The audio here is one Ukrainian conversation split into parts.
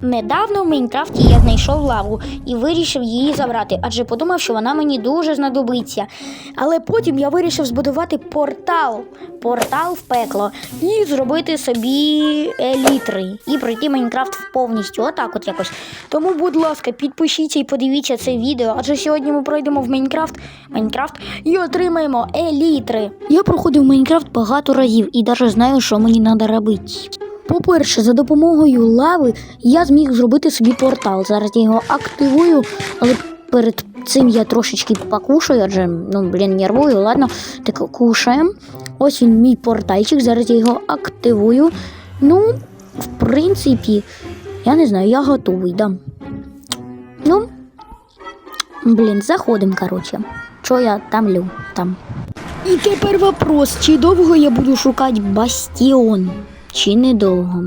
Недавно в Майнкрафті я знайшов лаву і вирішив її забрати, адже подумав, що вона мені дуже знадобиться. Але потім я вирішив збудувати портал, портал в пекло і зробити собі елітри і пройти Майнкрафт повністю. Отак, от якось. Тому, будь ласка, підпишіться і подивіться це відео, адже сьогодні ми пройдемо в Майнкрафт, Майнкрафт і отримаємо елітри. Я проходив Майнкрафт багато разів і навіть знаю, що мені треба робити. По-перше, за допомогою лави я зміг зробити собі портал. Зараз я його активую, але перед цим я трошечки покушаю, адже ну, блін, нервую, ладно, так кушаємо. Ось він мій портальчик, зараз я його активую. Ну, в принципі, я не знаю, я готовий, да. Ну, блін, заходимо, коротше. Що я там лю? Там. І тепер вопрос, чи довго я буду шукати бастіон? Чи недовго?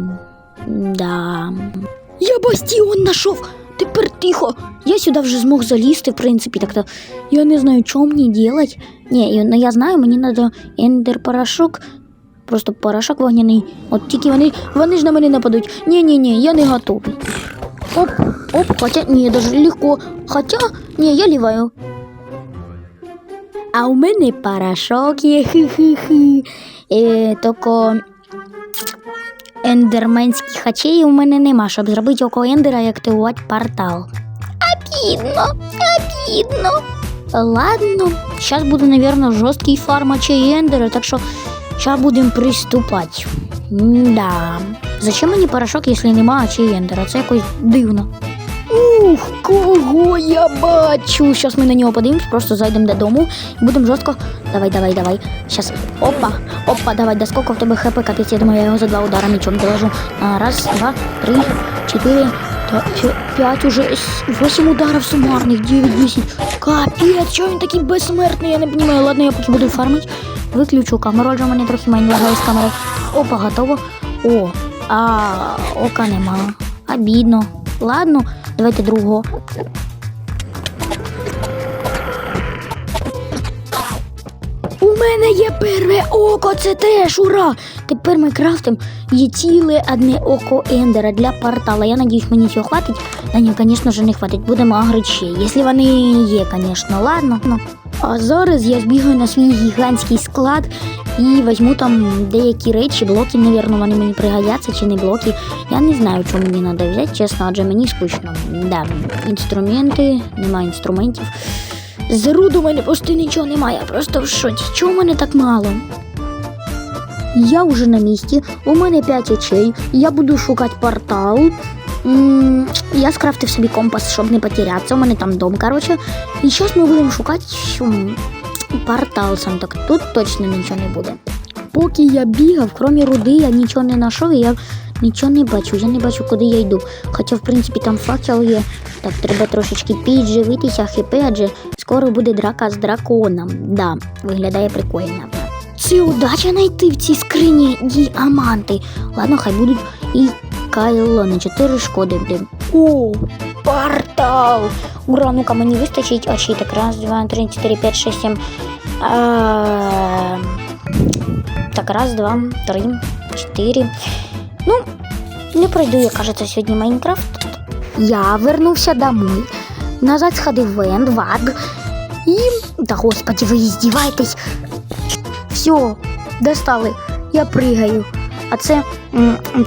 Да. Я бастіон знайшов. Тепер тихо. Я сюди вже змог залізти, в принципі, так то я не знаю, що мені делать. Ні, ну я знаю, мені треба ендер порошок. Просто порошок вогняний. От тільки вони, вони ж на мене нападуть. Ні, ні, ні, я не готовий. Оп, оп, хоча ні, даже легко. Хоча, ні, я ліваю. А у мене порошок є хи-хи-хи. Е, тільки ендерменських очей у мене нема, щоб зробити око ендера і активувати портал. Обідно, обідно. Ладно, зараз буде, наверное, жорсткий фарм очей ендера, так що зараз будемо приступати. Да. Зачем мені порошок, якщо нема очей ендера? Це якось дивно. Ух, кого я бачу. Зараз ми на нього подивимось, просто зайдемо додому і будемо жорстко. Давай, давай, давай. Сейчас. Опа, опа, давай, да сколько в тебе хп, капець, я думаю, я його за два удара мечом доложу. Раз, два, три, чотири, п'ять уже, восемь ударов суммарных, девять, десять. Капець, чого він такий безсмертний, я не розумію. Ладно, я поки буду фармити. Виключу камеру, адже мене трохи майн з камери. Опа, готово. О, а ока нема. Обідно. Ладно, давайте другого. У мене є перве око, це теж ура! Тепер ми крафтим є ціле одне око Ендера для портала. Я надіюсь, мені цього хватить. На нього, звісно ж, не хватить. Будемо агрити. Якщо вони є, звісно, ладно. Ну. А зараз я збігаю на свій гігантський склад і візьму там деякі речі, блоки, навірно, вони мені пригодяться чи не блоки. Я не знаю, що мені треба взяти, чесно, адже мені скучно. Да, інструменти, немає інструментів. З руду мене просто нічого немає, я просто в шоці. Чого в мене так мало? Я вже на місці, у мене 5 очей, я буду шукати портал. Я скрафтив собі компас, щоб не потерятися. У мене там дом, коротше. І зараз ми будемо шукати портал сам так. Тут точно нічого не буде. Поки я бігав, крім руди, я нічого не знайшов, і я нічого не бачу. Я не бачу, куди я йду. Хоча, в принципі, там факел є. Так, треба трошечки підживитися, хп, адже скоро буде драка з драконом. Да, виглядає прикольно. Це удача знайти в цій скрині діаманти. Ладно, хай будуть і кайло на 4 шкоди. О, портал! Ура, ну-ка мені вистачить. Так, раз, два, три, чотири, п'ять, шість, сім. А, Так, раз, два, три, чотири. Ну, не пройду, я кажется, сьогодні Майнкрафт. Я вернувся домой. Назад сходив в ад. І. Да господи, ви издеваетесь. Все, достали. Я пригаю. А це.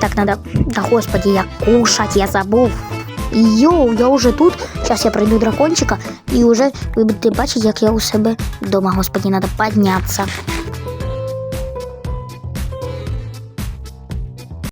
Так, надо. Да господи, я кушать, я забув. Йоу, я вже тут. Зараз я пройду дракончика і вже ви будете бачити, як я у себе вдома. Господи, треба піднятися.